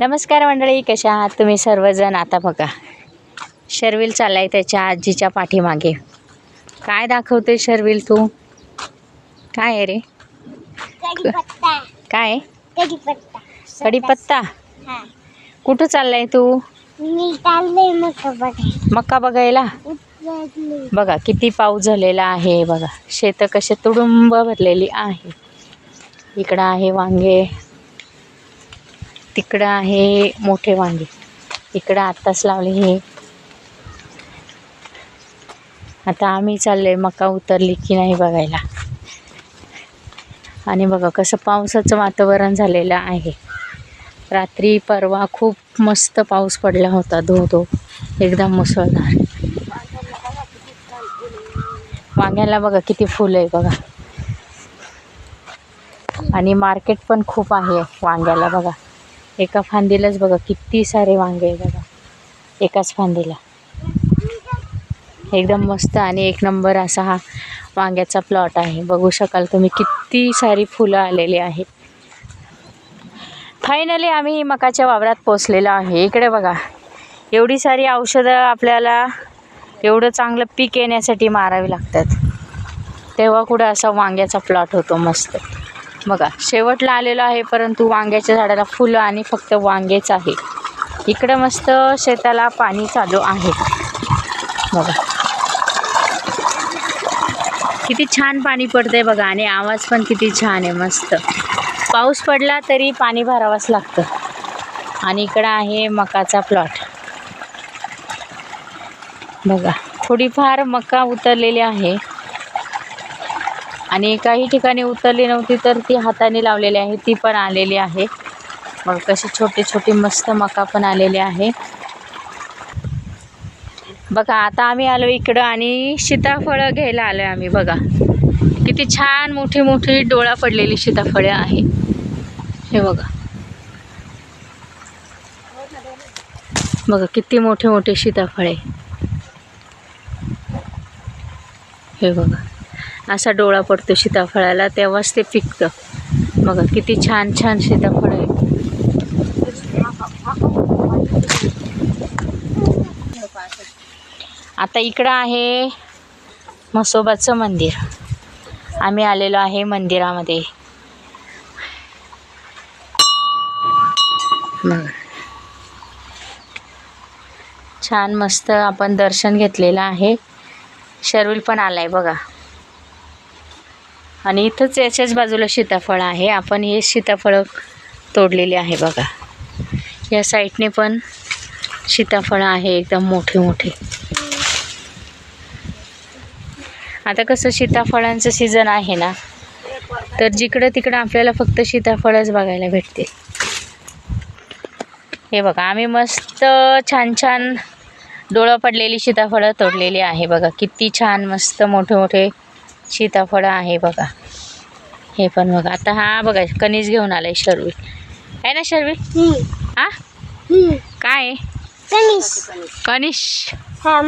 नमस्कार मंडळी कशा आहात तुम्ही सर्वजण? आता बघा. शर्विल चाललाय त्याच्या आजीच्या पाठीमागे. काय दाखवते शर्विल तू? काय आहे रे? काय? कढीपत्ता. हा. कुठं चाललाय तू? मक्का बघायला. बघा किती पाऊस झालेला आहे बघा. शेतं कसे तुडुंब भरलेली आहे. इकडं आहे वांगे. तिकडं आहे मोठे वांगे. इकडं आत्ताच लावले हे. आता आम्ही चाललोय मका उतरली की नाही बघायला. आणि बघा कसं पावसाचं वातावरण झालेलं आहे. रात्री परवा खूप मस्त पाऊस पडला होता धो धो एकदम मुसळधार. वांग्याला बघा किती फुलं आहे बघा. आणि मार्केट पण खूप आहे वांग्याला बघा. एका फांदीलाच बघा किती सारे वांगे आहे बघा. एकाच फांदीला. एकदम मस्त आणि एक नंबर असा हा वांग्याचा प्लॉट आहे. बघू शकाल तुम्ही किती सारी फुलं आलेली आहेत. फायनली आम्ही मकाच्या वावरात पोचलेलो आहे. इकडे बघा. एवढी सारी औषधं आपल्याला एवढं चांगलं पीक येण्यासाठी मारावी लागतात. तेव्हा कुठं असा वांग्याचा प्लॉट होतो मस्त. बघा शेवटला आलेलो आहे परंतु वांग्याच्या झाडाला फुलं आणि फक्त वांगेच आहे. इकडं मस्त शेताला पाणी चालू आहे. बघा. किती छान पाणी पडतंय बघा आणि आवाज पण किती छान आहे मस्त. पाऊस पडला तरी पाणी भरावंच लागतं. आणि इकडं आहे मकाचा प्लॉट. बघा थोडीफार मका उतरलेली आहे. आणि काही ठिकाणी उतरली नव्हती तर ती हाताने लावलेली आहे. ती पण आलेली आहे. मग कशी छोटी छोटी मस्त मका पण आलेली आहे. बघा आता आम्ही आलो इकडं आणि सीताफळं घ्यायला आलो आहे आम्ही बघा. किती छान मोठी मोठी डोळा पडलेली सीताफळे आहे. हे बघा. बघा किती मोठे मोठे सीताफळे. हे बघा. असा डोळा पडतो सीताफळाला तेव्हाच ते पिकतं. बघा किती छान छान सीताफळ आहे. आता इकडं आहे म्हसोबाचं मंदिर. आम्ही आलेलो आहे मंदिरामध्ये. छान मस्त आपण दर्शन घेतलेलं आहे. शर्विल पण आलाय बघा. आणि इथंच याच्याच बाजूला सीताफळ आहे. आपण हे सीताफळं तोडलेले आहे बघा. या साईडने पण सीताफळं आहे एकदम मोठे मोठे. आता कसं सीताफळांचं सीझन आहे ना तर जिकडं तिकडं आपल्याला फक्त सीताफळच बघायला भेटते. हे बघा आम्ही मस्त छान छान डोळं पडलेली सीताफळं तोडलेली आहे बघा. किती छान मस्त मोठे मोठे सीताफळं आहे बघा. हे पण बघा. आता हा बघा कणीस घेऊन आलाय शर्विल आहे ना शर्विल हा? काय कनिश हा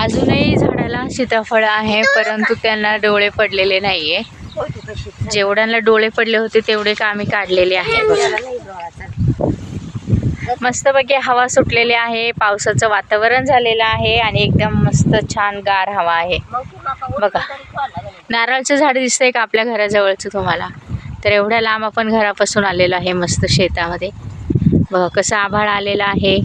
अजूनही झाडाला सीताफळ आहे परंतु त्यांना डोळे पडलेले नाही आहे जेवढ्यांना डोळे पडले होते तेवढे का आम्ही काढलेले आहे बघा. मस्तपैकी हवा सुटलेली आहे पावसाचं वातावरण झालेलं आहे आणि एकदम मस्त छान गार हवा आहे. बघा नारळचं झाड दिसतंय का आपल्या घराजवळचं तुम्हाला? तर एवढ्या लांब आपण घरापासून आलेलो आहे मस्त शेतामध्ये. बघा कसं आभाळ आलेलं आहे.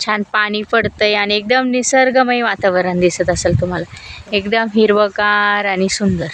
छान पाणी पडतंय आणि एकदम निसर्गमय वातावरण दिसत असेल तुम्हाला. एकदम हिरवगार आणि सुंदर.